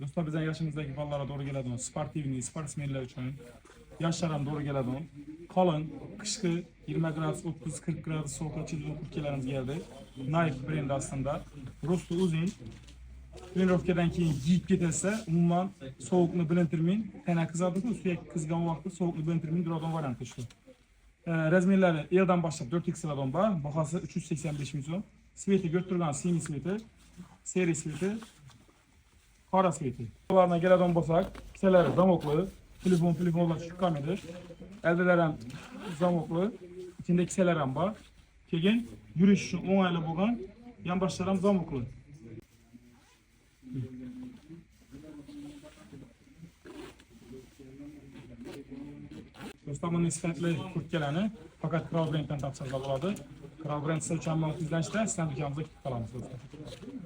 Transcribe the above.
Dostlar bizden yaşımızdaki ballara doğru geladigan Sport TV'nin sportsmenler için yaşlardan doğru geladigan kalın, kışkı 20 gradus, 30, 40 gradus soğukta çizilgan kurtkelerimiz geldi. Nike brendi aslında. Rostu uzun. Trenirovkadan keyin giyib ketasa, umuman sovuqni bilintirmeyin. Tana qizardi-ku, suyak qizgan vaqtda sovuqni bilintirmeyin duradigan varianti shu. Razmerlari L'dan boshlab 4XLdan bor, bahosi 385 ming so'm. Sveti ko'rib turgan semi sveti, seri sveti, sveti. Ularga keladigan bo'lsak, ikkalari zamokli, telefon. Eldalar ham zamokli, ichida ikkalar ham bor. Keyin yurish uchun o'ng'ayli bo'lgan, yonboshlar ham zamokli. Do'stlar, bunday sifatli kurtkalarni faqat Crown Branddan topsangiz bo'ladi. Crown Brand sizlar uchun izlanishda, sizlarni ukamizda kutib qolamiz do'stlar.